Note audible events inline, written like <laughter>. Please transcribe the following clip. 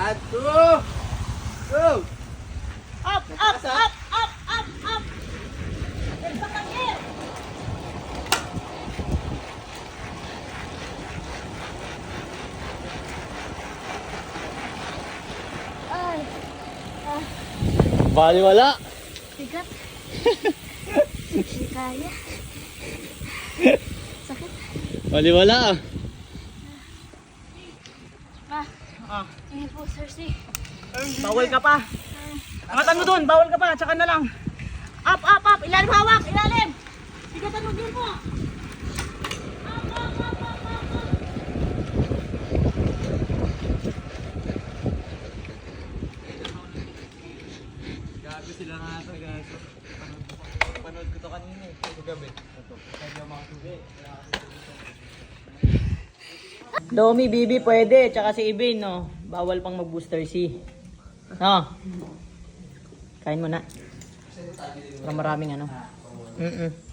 Two. Go. Up, up, up, up, up, up. Ay, Bali wala. bigat. <laughs> Hindi kaya. Sakit. Bali wala. Ma, Ah, tingin po, Cersei. bawal ka pa. Angatan mo dun, bawal ka pa. Tsaka na lang. Up, up, up. Ilalim hawak, ilalim. Bigatan mo din po. Up, up, up, up, up, up. Gago sila nga ito, guys. Panood ko to kanina eh. Ito gabi. Ito. Kaya mga tubi. Domi, Bibi, pwede. Tsaka si Ibin, no? Bawal pang mag-booster C. No? Kain mo na. Para maraming ano. Mm-mm.